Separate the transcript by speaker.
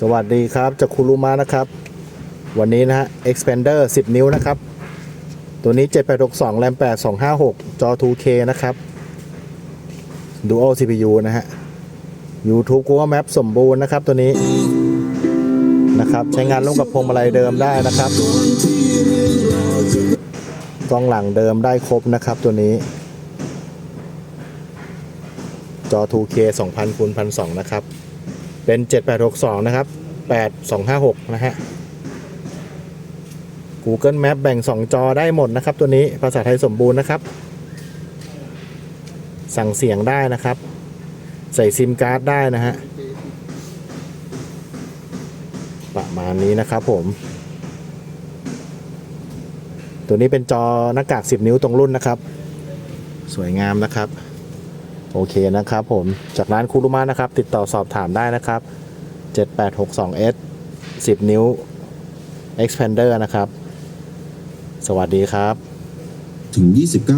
Speaker 1: สวัสดีครับจากคุรุมะนะครับ วันนี้นะฮะ expander 10 นิ้วนะครับ ตัวนี้ 7862 RAM 8 256 จอ 2K นะครับ Dual CPU นะฮะ YouTube Google Map สมบูรณ์นะครับตัวนี้นะครับใช้งานร่วมกับพวงมาลัยเดิมได้นะครับกล้องหลังเดิมได้ครบนะครับตัวนี้ จอ 2K 2000คูณ1,200 นะครับ เป็น 7862 นะครับ 8256 นะฮะ Google Map แบ่ง 2 จอได้หมดนะครับ ตัวนี้ภาษาไทยสมบูรณ์นะครับ สั่งเสียงได้นะครับ ใส่ซิมการ์ดได้นะฮะ ประมาณนี้นะครับผม ตัวนี้เป็นจอหน้ากาก 10 นิ้วตรงรุ่นนะครับ สวยงามนะครับ โอเคนะครับผมจากร้านคูรุมานะครับ ติดต่อสอบถามได้นะครับ 7862S 10 นิ้ว expander นะครับ สวัสดีครับ
Speaker 2: ถึง 29